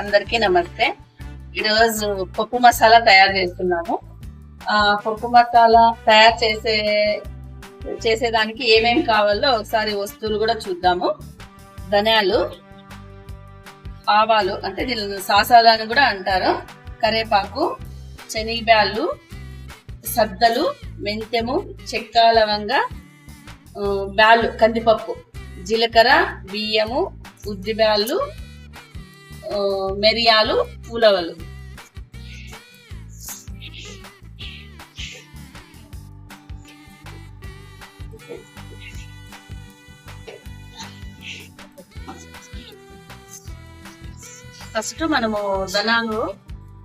అందరికీ నమస్తే. ఈరోజు పప్పు మసాలా తయారు చేస్తున్నాము. ఆ పప్పు మసాలా తయారు చేసే చేసేదానికి ఏమేమి కావాలో ఒకసారి వస్తువులు కూడా చూద్దాము. ధనియాలు ఆవాలు అంటే దీని సాసాలు అని కూడా అంటారు. కరేపాకు శనగబ్యాళ్ళు సద్దలు మెంతెము చెక్క లవంగ ఆ, బ్యాళ్ళు కందిపప్పు జీలకర్ర బియ్యము ఉద్ది బ్యాళ్ళు మిరియాలు ఉలవలు. ఫస్ట్ మనము ధనాలు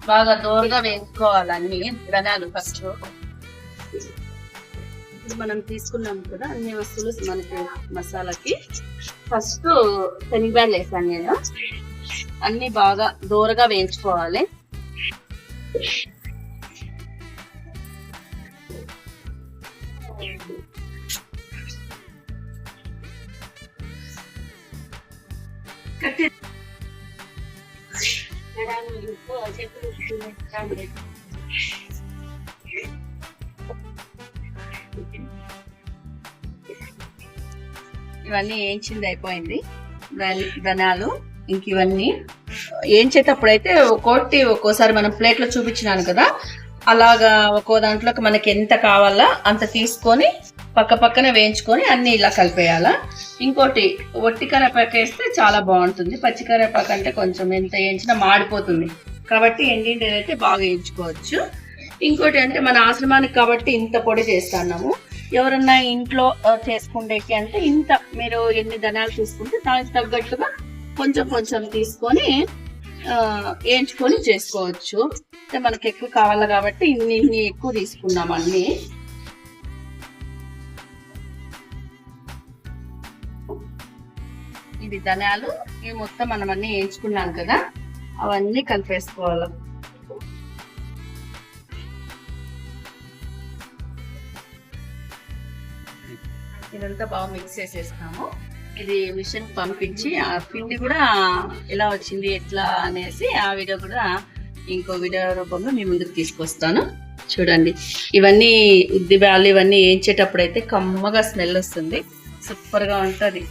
బాగా దోరగా వేసుకోవాలి అన్ని ధనాలు ఫస్ట్. ఇప్పుడు మనం తీసుకున్నాం కదా అన్ని వస్తువులు మనకి మసాలాకి. ఫస్ట్ శనగబ్యాలు వేసాను నేను. అన్ని బాగా దూరగా వేయించుకోవాలి. ఇవన్నీ వేయించింది అయిపోయింది. ధనాలు ఇంక ఇవన్నీ. వేయించేటప్పుడైతే ఒక్కోటి ఒక్కోసారి మనం ప్లేట్లో చూపించినాను కదా అలాగా ఒక్కో దాంట్లోకి మనకి ఎంత కావాలా అంత తీసుకొని పక్క పక్కన వేయించుకొని అన్ని ఇలా కలిపేయాలా. ఇంకోటి ఒట్టి కరేపాకు వేస్తే చాలా బాగుంటుంది. పచ్చి కరేపాకు అంటే కొంచెం ఎంత వేయించినా మాడిపోతుంది. కాబట్టి ఎండింటి బాగా వేయించుకోవచ్చు. ఇంకోటి అంటే మన ఆశ్రమానికి కాబట్టి ఇంత పొడి చేస్తున్నాము. ఎవరన్నా ఇంట్లో చేసుకుండేకి అంటే ఇంత మీరు ఎన్ని ధనాలు తీసుకుంటే దానికి తగ్గట్టుగా కొంచెం కొంచెం తీసుకొని వేయించుకొని చేసుకోవచ్చు. అంటే మనకి ఎక్కువ కావాలి కాబట్టి ఇన్ని ఇన్ని ఎక్కువ తీసుకున్నాం అన్ని. ఇది ధనియాలు ఇవి మొత్తం మనం అన్ని వేయించుకున్నాం కదా అవన్నీ కలిపేసుకోవాలి. ఇదంతా బాగా మిక్స్ చేసేస్తాము ఇది మిషన్ పంపించి ఆ పిండి కూడా ఎలా వచ్చింది ఎట్లా అనేసి ఆ వీడియో కూడా ఇంకో వీడియో రూపంలో మీ ముందుకు తీసుకొస్తాను. చూడండి. ఇవన్నీ ఉద్ది బ్యాలు ఇవన్నీ వేయించేటప్పుడు అయితే కమ్మగా స్మెల్ వస్తుంది. సూపర్గా ఉంటుంది.